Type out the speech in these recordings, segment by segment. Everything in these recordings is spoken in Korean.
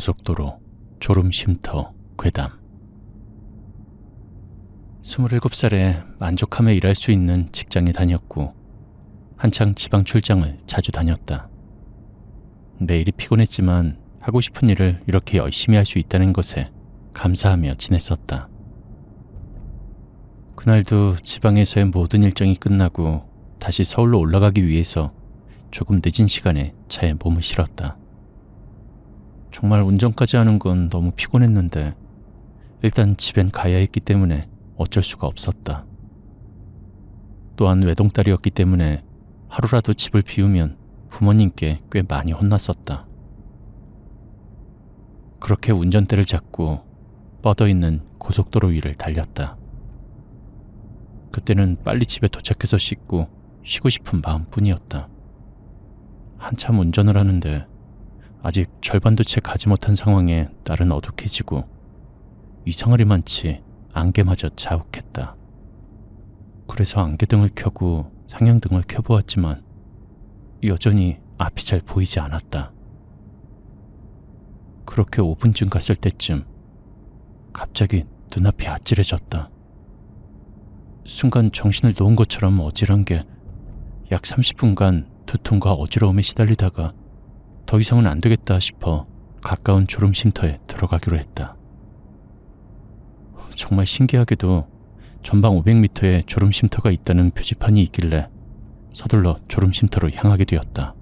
고속도로 졸음 쉼터 괴담 27살에 만족하며 일할 수 있는 직장에 다녔고 한창 지방 출장을 자주 다녔다. 매일이 피곤했지만 하고 싶은 일을 이렇게 열심히 할 수 있다는 것에 감사하며 지냈었다. 그날도 지방에서의 모든 일정이 끝나고 다시 서울로 올라가기 위해서 조금 늦은 시간에 차에 몸을 실었다. 정말 운전까지 하는 건 너무 피곤했는데 일단 집엔 가야 했기 때문에 어쩔 수가 없었다. 또한 외동딸이었기 때문에 하루라도 집을 비우면 부모님께 꽤 많이 혼났었다. 그렇게 운전대를 잡고 뻗어 있는 고속도로 위를 달렸다. 그때는 빨리 집에 도착해서 씻고 쉬고 싶은 마음뿐이었다. 한참 운전을 하는데 아직 절반도 채 가지 못한 상황에 날은 어둑해지고 이상하리 많지 안개마저 자욱했다. 그래서 안개등을 켜고 상향등을 켜보았지만 여전히 앞이 잘 보이지 않았다. 그렇게 5분쯤 갔을 때쯤 갑자기 눈앞이 아찔해졌다. 순간 정신을 놓은 것처럼 어지러운 게약 30분간 두통과 어지러움에 시달리다가 더 이상은 안 되겠다 싶어 가까운 졸음 쉼터에 들어가기로 했다. 정말 신기하게도 전방 500m에 졸음 쉼터가 있다는 표지판이 있길래 서둘러 졸음 쉼터로 향하게 되었다.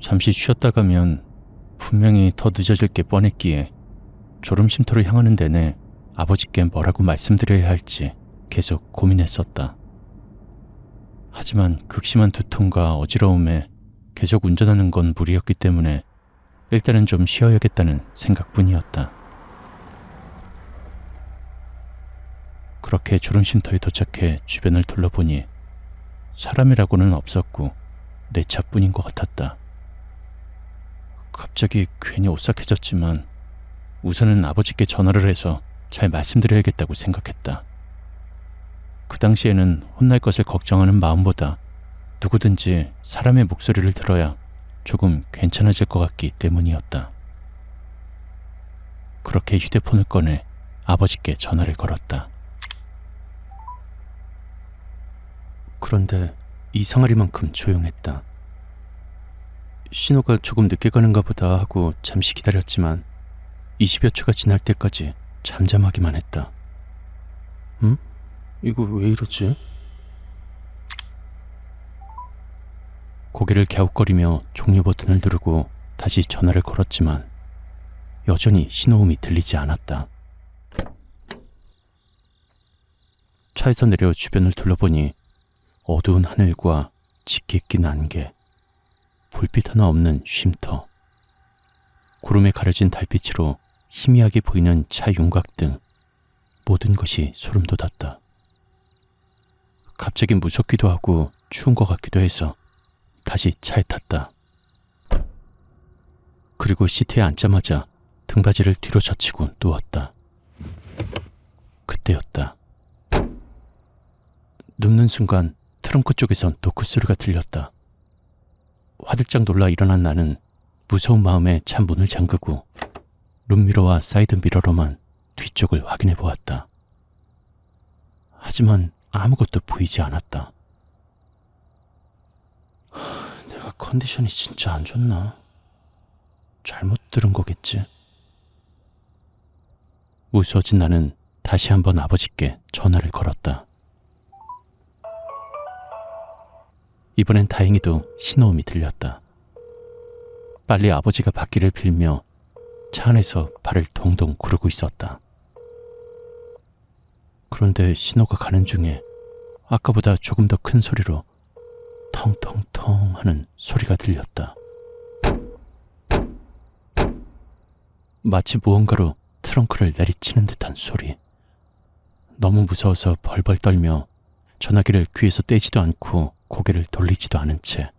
잠시 쉬었다 가면 분명히 더 늦어질 게 뻔했기에 졸음 쉼터로 향하는 내내 아버지께 뭐라고 말씀드려야 할지 계속 고민했었다. 하지만 극심한 두통과 어지러움에 계속 운전하는 건 무리였기 때문에 일단은 좀 쉬어야겠다는 생각뿐이었다. 그렇게 졸음쉼터에 도착해 주변을 둘러보니 사람이라고는 없었고 내 차뿐인 것 같았다. 갑자기 괜히 오싹해졌지만 우선은 아버지께 전화를 해서 잘 말씀드려야겠다고 생각했다. 그 당시에는 혼날 것을 걱정하는 마음보다 누구든지 사람의 목소리를 들어야 조금 괜찮아질 것 같기 때문이었다. 그렇게 휴대폰을 꺼내 아버지께 전화를 걸었다. 그런데 이상하리만큼 조용했다. 신호가 조금 늦게 가는가 보다 하고 잠시 기다렸지만 20여 초가 지날 때까지 잠잠하기만 했다. 응? 이거 왜 이러지? 고개를 갸웃거리며 종료 버튼을 누르고 다시 전화를 걸었지만 여전히 신호음이 들리지 않았다. 차에서 내려 주변을 둘러보니 어두운 하늘과 짙게 낀 안개, 불빛 하나 없는 쉼터, 구름에 가려진 달빛으로 희미하게 보이는 차 윤곽 등 모든 것이 소름 돋았다. 갑자기 무섭기도 하고 추운 것 같기도 해서 다시 차에 탔다. 그리고 시트에 앉자마자 등받이를 뒤로 젖히고 누웠다. 그때였다. 눕는 순간 트렁크 쪽에선 노크 소리가 들렸다. 화들짝 놀라 일어난 나는 무서운 마음에 차 문을 잠그고 룸미러와 사이드 미러로만 뒤쪽을 확인해 보았다. 하지만 아무것도 보이지 않았다. 하, 내가 컨디션이 진짜 안 좋나? 잘못 들은 거겠지? 무서워진 나는 다시 한번 아버지께 전화를 걸었다. 이번엔 다행히도 신호음이 들렸다. 빨리 아버지가 받기를 빌며 차 안에서 발을 동동 구르고 있었다. 그런데 신호가 가는 중에 아까보다 조금 더 큰 소리로 텅텅텅 하는 소리가 들렸다. 마치 무언가로 트렁크를 내리치는 듯한 소리. 너무 무서워서 벌벌 떨며 전화기를 귀에서 떼지도 않고 고개를 돌리지도 않은 채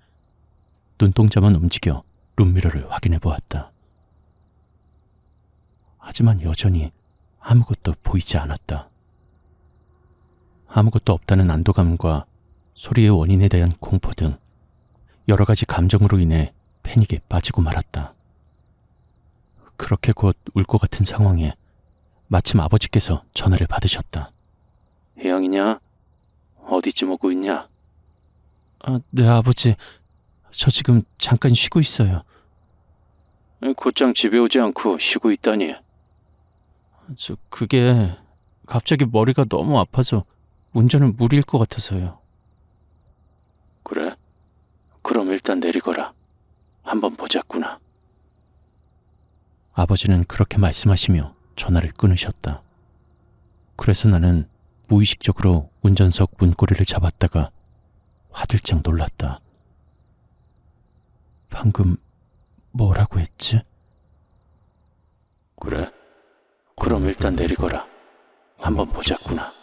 눈동자만 움직여 룸미러를 확인해 보았다. 하지만 여전히 아무것도 보이지 않았다. 아무것도 없다는 안도감과 소리의 원인에 대한 공포 등 여러 가지 감정으로 인해 패닉에 빠지고 말았다. 그렇게 곧 울 것 같은 상황에 마침 아버지께서 전화를 받으셨다. 혜영이냐? 어디쯤 오고 있냐? 아, 네, 아버지. 저 지금 잠깐 쉬고 있어요. 곧장 집에 오지 않고 쉬고 있다니. 저, 그게 갑자기 머리가 너무 아파서 운전은 무리일 것 같아서요. 그래? 그럼 일단 내리거라. 한번 보자꾸나. 아버지는 그렇게 말씀하시며 전화를 끊으셨다. 그래서 나는 무의식적으로 운전석 문고리를 잡았다가 화들짝 놀랐다. 방금 뭐라고 했지? 그래? 그럼 일단 내리거라. 한번 보자꾸나.